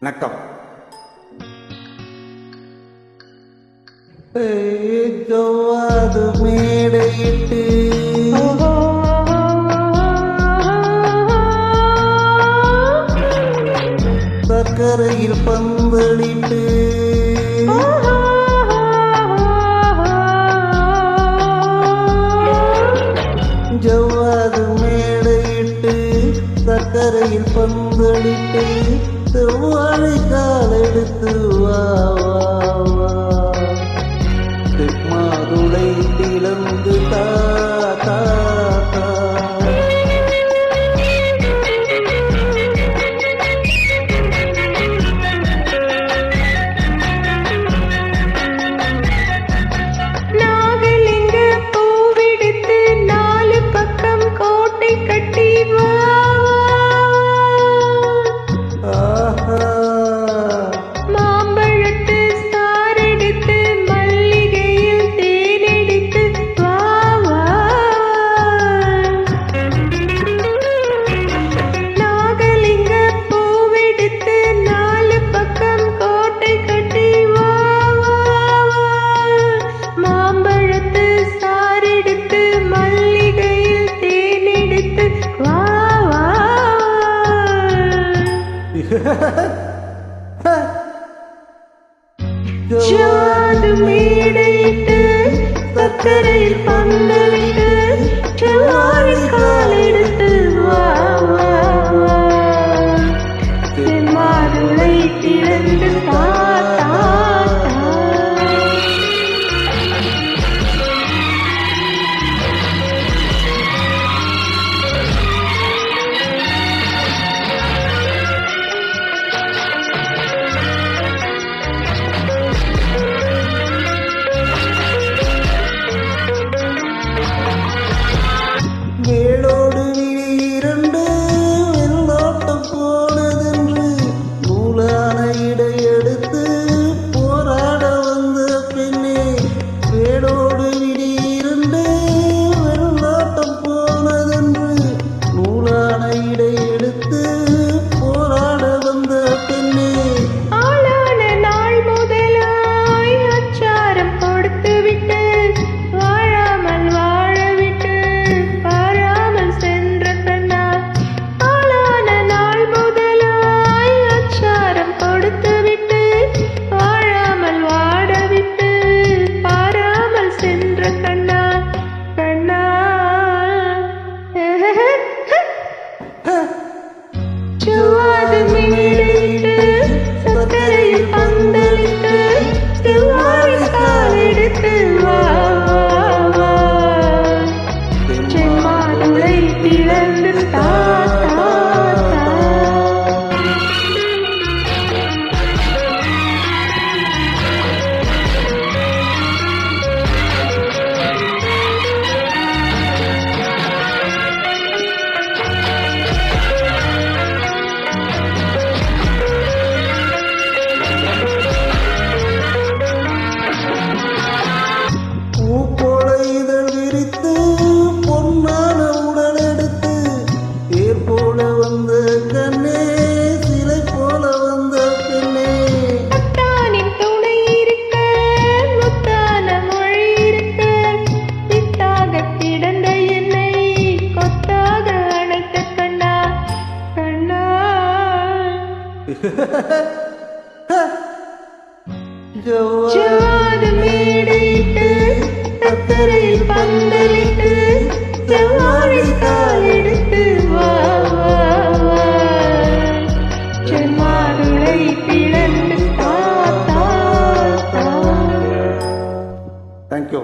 வணக்கம். அது மேடையிட்டு. சர்க்கரையில் பந்தளிட்டு ஜவ்வாது மேடையிட்டு சர்க்கரையில் பந்தளிட்டு வாழைக்கால் எடுத்து வா. ஜாது மேடையிட்டு பத்தரையில் பந்தலிட்டு ஜவ்வாது மேடையிட்டு அக்கறையில் பந்தலிட்டு செவ்வாழை காலெடுத்து வா செம்மாதுளை பிளந்து தேங்க்யூ